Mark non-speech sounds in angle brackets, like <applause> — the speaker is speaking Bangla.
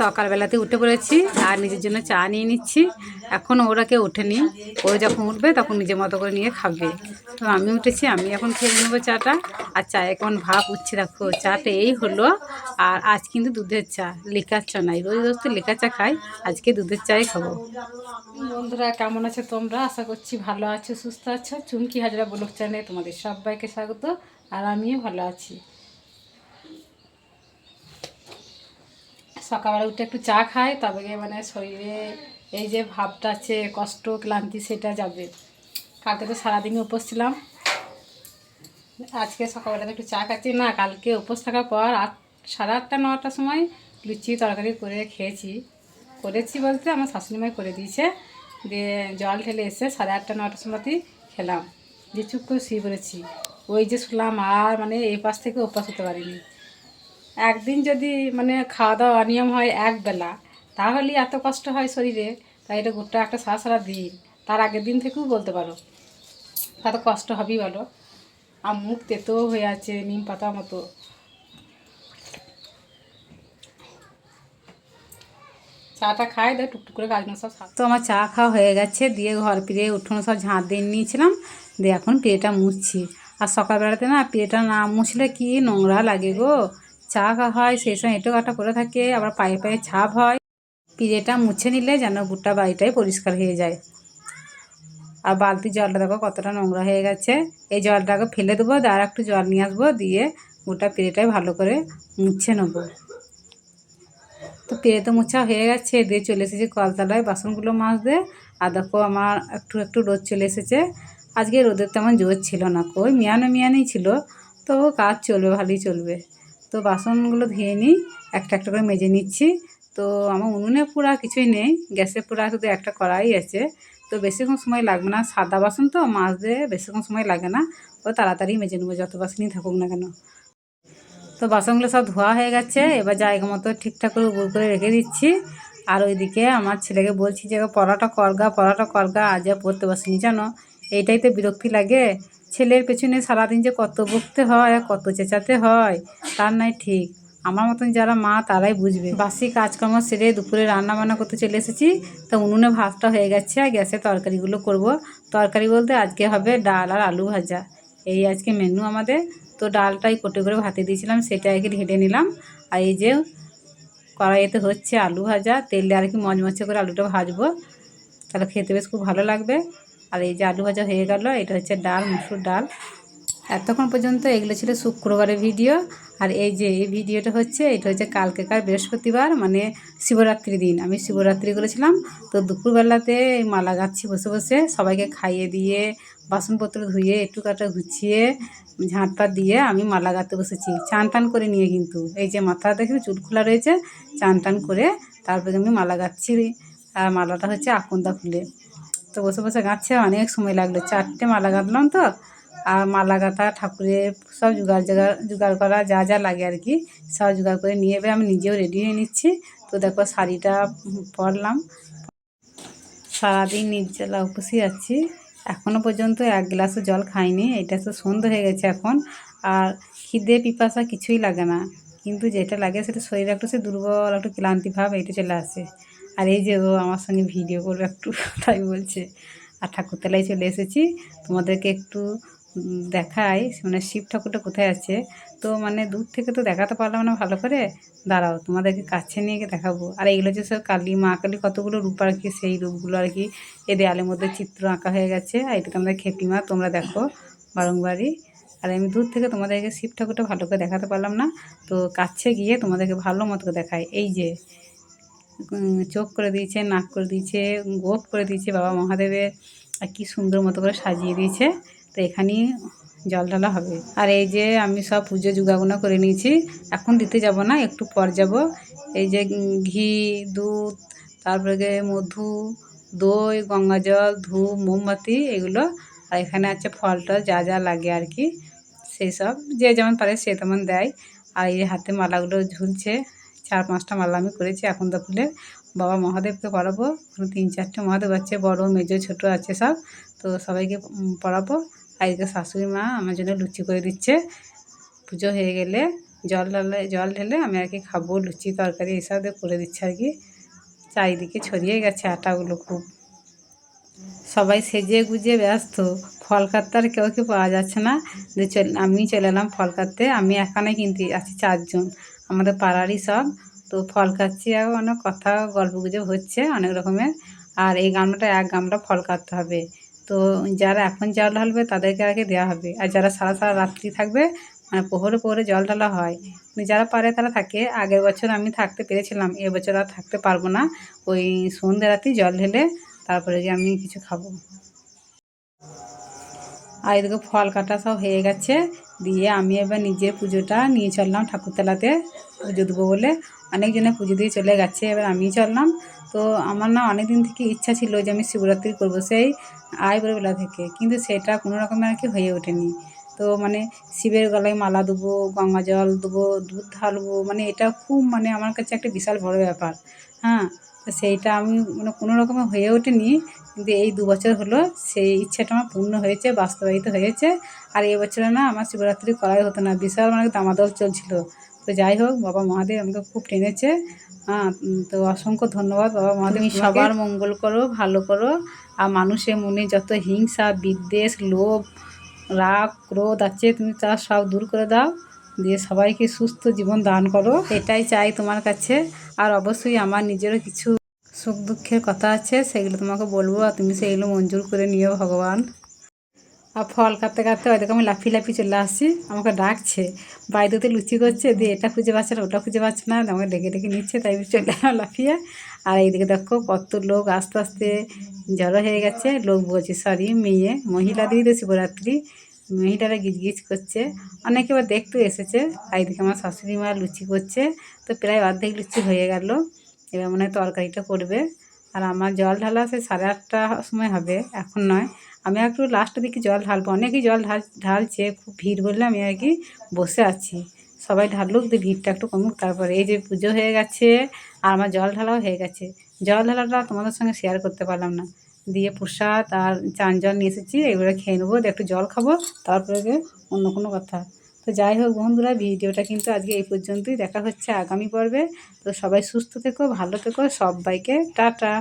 সকালবেলাতে উঠে পড়েছি আর নিজের জন্য চা নিয়ে নিচ্ছি। এখন ওরা কেউ ওঠেনি। ও যখন উঠবে তখন নিজের মতো করে নিয়ে খাবে। তো আমি উঠেছি, আমি এখন খেয়ে নেব চাটা। আর চায়ে কেমন ভাব উঠছে দেখো, চাটা এই হলো। আর আজ কিন্তু দুধের চা, লিকার চা নাই। রোজ রোজ তো লিকার চা খাই, আজকে দুধের চাই খাব। বন্ধুরা, কেমন আছো তোমরা? আশা করছি ভালো আছো, সুস্থ আছো। চুমকি হাজরা ব্লগ চ্যানেলে তোমাদের সবাইকে স্বাগত। আর আমিও ভালো আছি। সকালবেলা উঠে একটু চা খাই তবে মানে শরীরে এই যে ভাবটা আছে, কষ্ট, ক্লান্তি, সেটা যাবে। কালকে তো সারাদিনই উপোস ছিলাম। আজকে সকালবেলাতে একটু চা খাচ্ছি। না, কালকে উপোস থাকার পর আট, সাড়ে আটটা, নটার সময় লুচি তরকারি করে খেয়েছি। করেছি বলতে আমার শাশুড়িমাই করে দিয়েছে। দিয়ে জল ঢেলে এসে সাড়ে আটটা, নটার সময়তেই খেলাম। দিয়ে চুপ করে শুয়ে পড়েছি। ওই যে শুনলাম আর মানে এই পাশ থেকে ওপাস হতে পারিনি। একদিন যদি মানে খাওয়া দাওয়া অনিয়ম হয় এক বেলা, তাহলে এত কষ্ট হয় শরীরে। তাই এটা গোটা একটা সারা সারা দিন। তার আগের দিন থেকেও বলতে পারো। তাতে কষ্ট হবেই বলো। আর মুখ তেতো হয়ে আছে, নিম পাতা মতো। চাটা খাই দেয় টুকটুক করে গাছ সব তো আমার চা খাওয়া হয়ে গেছে, দিয়ে ঘর ফিরে উঠোনো সব ঝাঁট দিয়ে নিয়েছিলাম। দিয়ে এখন পেয়েটা মুছছি। আর সকালবেলাতে না পেয়েটা না মুছলে কি নোংরা লাগে গো। চা খাওয়া হয়, সেই সময় এঁটো কাটা করে থাকে, আবার পায়ে পায়ে ছাপ হয়। পিড়েটা মুছে নিলে যেন গোটা বাড়িটাই পরিষ্কার হয়ে যায়। আর বালতি জলটা দেখো কতটা নোংরা হয়ে গেছে। এই জলটাকে ফেলে দেবো, আর একটু জল নিয়ে আসব, দিয়ে গোটা পিড়েটাই ভালো করে মুছে নেব। তো পেরে তো মোছা হয়ে গেছে, দিয়ে চলে এসেছি কলতলায় বাসনগুলো মাজতে। আর দেখো আমার একটু একটু রোদ চলে এসেছে। আজকে রোদের তেমন জোর ছিল না, কই মিয়ানো মিয়ানেই ছিল। তো কাজ চলবে, ভালোই চলবে। তো বাসনগুলো ধুয়ে নিই, একটা একটা করে মেজে নিচ্ছি। তো আমার উনুনে পুরা কিছুই নেই, গ্যাসে পুরা শুধু একটা কড়াই আছে। তো বেশিক্ষণ সময় লাগবে না, সাদা বাসন তো মাজতে বেশিক্ষণ সময় লাগে না, ও তাড়াতাড়ি মেজে নেব, যত বাসনই থাকুক না কেন। তো বাসনগুলো সব ধোয়া হয়ে গেছে, এবার জায়গা মতো ঠিকঠাক করে উপর করে রেখে দিচ্ছি। আর ওইদিকে আমার ছেলেকে বলছি যে পড়াটা করগা পড়াটা করগা আজ আর পড়তে বসিনি, জানো? এইটাই তো বিরক্তি লাগে। ছেলের পেছনে সারাদিন যে কত বকতে হয় আর কত চেঁচাতে হয়, তার নাই ঠিক। আমার মতন যারা মা, তারাই বুঝবে। বাসি কাজকর্ম সেরে দুপুরে রান্না বান্না করতে চলে এসেছি। তো উনুনে ভাতটা হয়ে গেছে, আর গ্যাসে তরকারিগুলো করব। তরকারি বলতে আজকে হবে ডাল আর আলু ভাজা। এই আজকে মেনু আমাদের। তো ডালটাই কোটে করে ভাতে দিয়েছিলাম, সেটা কি ঢেলে নিলাম। আর এই যে কড়াইতে হচ্ছে আলু ভাজা, তেল দিয়ে আর কি মচমচে করে আলুটা ভাজবো। তাহলে খেতে বেশ খুব ভালো লাগবে। আর এই যে আলু ভাজা হয়ে গেল, এটা হচ্ছে ডাল, মুসুর ডাল। এতক্ষণ পর্যন্ত এগুলো ছিল শুক্রবারের ভিডিও, আর এই যে এই ভিডিওটা হচ্ছে, এটা হচ্ছে কালকেকার বৃহস্পতিবার মানে শিবরাত্রি দিন। আমি শিবরাত্রি করেছিলাম তো দুপুরবেলাতে মালা গাচ্ছি বসে বসে, সবাইকে খাইয়ে দিয়ে, বাসনপত্র ধুয়ে একটু কাটা গুছিয়ে ঝাঁটটা দিয়ে আমি মালা গাঁতে বসেছি। চান টান করে নিয়ে কিন্তু, এই যে মাথা দেখে চুল খোলা রয়েছে, চান টান করে তারপরে আমি মালা গাচ্ছি আর মালাটা হচ্ছে আকন্দা ফুলে। তো বসে বসে গাঁচ্ছে, অনেক সময় লাগল। চারটে মালা গাঁথলাম তো, আর মালা গাঁথা ঠাকুরের সব জোগাড় জোগাড় জোগাড় করা যা যা লাগে আর কি, সব জোগাড় করে নিয়ে এবার আমি নিজেও রেডি হয়ে নিচ্ছি। তো দেখো শাড়িটা পরলাম। সারাদিন নির্জলা উপসে আছি। এখনও পর্যন্ত এক গ্লাসও জল খাইনি, এটা তো সন্ধ্যে হয়ে গেছে এখন, আর খিদে পিপাসা কিছুই লাগে না। কিন্তু যেটা লাগে সেটা শরীরে একটু সে দুর্বল, একটু ক্লান্তি ভাব, এইটা চলে আসে। আর এই যে ও আমার সঙ্গে ভিডিও করবে একটু, <laughs> তাই বলছে, আর ঠাকুরতলায় চলে এসেছি, তোমাদেরকে একটু দেখাই মানে শিব ঠাকুরটা কোথায় আছে? তো মানে দূর থেকে তো দেখাতে পারলাম না ভালো করে। দাঁড়াও, তোমাদেরকে কাছে নিয়ে গিয়ে দেখাবো। আর এইগুলো যে সব কালী, মা কালী কতগুলো রূপ আর কি, সেই রূপগুলো আর কি এই দেয়ালের মধ্যে চিত্র আঁকা হয়ে গেছে। আর এটা তোমাদের খেপিমা তোমরা দেখো বারংবারই। আর আমি দূর থেকে তোমাদেরকে শিব ঠাকুরটা ভালো করে দেখাতে পারলাম না। তো কাছে গিয়ে তোমাদেরকে ভালো মতো দেখায় এই যে চোখ করে দিয়েছে, নাক করে দিয়েছে, গোপ করে দিয়েছে বাবা মহাদেবের আর কি সুন্দর মতো করে সাজিয়ে দিয়েছে। তো এখানেই জল ঢালা হবে। আর এই যে আমি সব পুজো জোগাগুনা করে নিয়েছি। এখন দিতে যাব না, একটু পর যাব। এই যে ঘি, দুধ, তারপরে মধু, দই, গঙ্গা জল, ধূপ, মোমবাতি, এগুলো। আর এখানে আছে ফলটা যা যা লাগে আর কি। সেই সব। যে যেমন পারে সে তেমন দেয়। আর এই হাতে মালাগুলো ঝুলছে। চার পাঁচটা মালা আমি করেছি। এখন তো ফুলের বাবা মহাদেবকে পড়াবো। তিন চারটে মহাদেব আছে, বড়, মেজো, ছোট আছে সব। তো সবাইকে পড়াবো। আজকে শাশুড়ি মা আমার জন্য লুচি করে দিচ্ছে। পুজো হয়ে গেলে জল ঢালে, জল ঢেলে আমি আর কি খাব। লুচি তরকারি এইসব করে দিচ্ছে আর কি। চারিদিকে ছড়িয়ে গেছে আটাগুলো খুব। সবাই সেজে গুজে ব্যস্ত। ফল কাটতে আর কেউ কেউ পাওয়া যাচ্ছে না। আমি চলে এলাম ফল কাটতে। আমি এখানে কিন্তু আছি চারজন। আমাদের পাড়ারই সব। তো ফল কাটছি আর অনেক কথা, গল্প গুজব হচ্ছে অনেক রকমের। আর এই গামলাটা এক গামলা ফল কাটতে হবে। তো যারা এখন জল ঢালবে তাদেরকে আগে দেওয়া হবে। আর যারা সারা সারা রাত্রি থাকবে মানে পোহরে পোহরে জল ঢালা হয় যারা পারে তারা থাকে। আগের বছর আমি থাকতে পেরেছিলাম এবছর আর থাকতে পারব না। ওই সন্ধ্যে রাতে জল ঢেলে তারপরে গিয়ে আমি কিছু খাব। আর এদিকে ফল কাটা সব হয়ে গেছে। দিয়ে আমি এবার নিজের পুজোটা নিয়ে চললাম ঠাকুরতলাতে পুজো দেবো বলে। অনেকজনে পুজো দিয়ে চলে গেছে, এবার আমি চললাম। তো আমার না অনেক দিন থেকে ইচ্ছা ছিল যে আমি শিবরাত্রি করব সেই আইবুড়োবেলা থেকে, কিন্তু সেটা কোনো রকমের আর কি হয়ে ওঠেনি। তো মানে শিবের গলায় মালা দেবো, গঙ্গা জল দেবো, দুধ ঢালবো মানে এটা খুব মানে আমার কাছে একটা বিশাল বড় ব্যাপার। হ্যাঁ সেইটা আমি মানে কোনো রকমে হয়ে ওঠেনি। কিন্তু এই দু বছর হলো সেই ইচ্ছাটা আমার পূর্ণ হয়েছে বাস্তবায়িত হয়েছে। আর এই বছরে না আমার শিবরাত্রি করাই হতো না বিশাল মানে দামাদল চলছিল। তো যাই হোক বাবা মহাদেব আমাকে খুব টেনেছে। হ্যাঁ তো অসংখ্য ধন্যবাদ বাবা মহাদেব সবার মঙ্গল করো ভালো করো। আর মানুষের মনে যত হিংসা বিদ্বেষ লোভ রাগ ক্রোধ আছে তুমি তা সব দূর করে দাও। দিয়ে সবাইকে সুস্থ জীবন দান করো। এটাই চাই তোমার কাছে। আর অবশ্যই আমার নিজেরও কিছু সুখ দুঃখের কথা আছে, সেগুলো তোমাকে বলব আর তুমি সেইগুলো মঞ্জুর করে নিও ভগবান। আর ফল কাটতে কাটতে ওইদিকে আমি লাফি লাফি চলে আসছি, আমাকে ডাকছে, বাইরেতে লুচি করছে, দিয়ে এটা খুঁজে পাচ্ছে না, ওটা খুঁজে পাচ্ছে না, আমাকে ডেকে ডেকে নিচ্ছে, তাই চলে এলাম লাফিয়ে। আর এইদিকে দেখো কত লোক আস্তে আস্তে জড়ো হয়ে গেছে, লোক বলছে, সরি, মেয়ে মহিলাদেরই তো শিবরাত্রি। মহিলারা গিজগিজ করছে, অনেকে এবার দেখতেও এসেছে এইদিকে আমার শাশুড়ি মা লুচি করছে, তো প্রায় অর্ধেক লুচি হয়ে গেল। এবার মনে হয় তরকারিটা করবে। আর আমার জল ঢালা সে সাড়ে আটটা সময় হবে, এখন নয়। আমি একটু লাস্টের দিকে জল ঢালবো। অনেকেই জল ঢাল, ঢালছে, খুব ভিড় বললে আমি আর কি বসে আছি। সবাই ঢালুক দিয়ে ভিড়টা একটু কমুক, তারপরে এই যে পুজো হয়ে গেছে, আর আমার জল ঢালাও হয়ে গেছে। জল ঢালাটা তোমাদের সঙ্গে শেয়ার করতে পারলাম না। দিয়ে প্রসাদ আর চান জল নিয়ে এসেছি, এগুলো খেয়ে নেব একটু জল খাব, তারপরে অন্য কোনো কথা। তো যাই হোক বন্ধুরা, ভিডিওটা কিন্তু আজকে এই পর্যন্তই। দেখা হচ্ছে আগামী পর্বে। তো সবাই সুস্থ থেকো, ভালো থেকো, সবাইকে টাটা।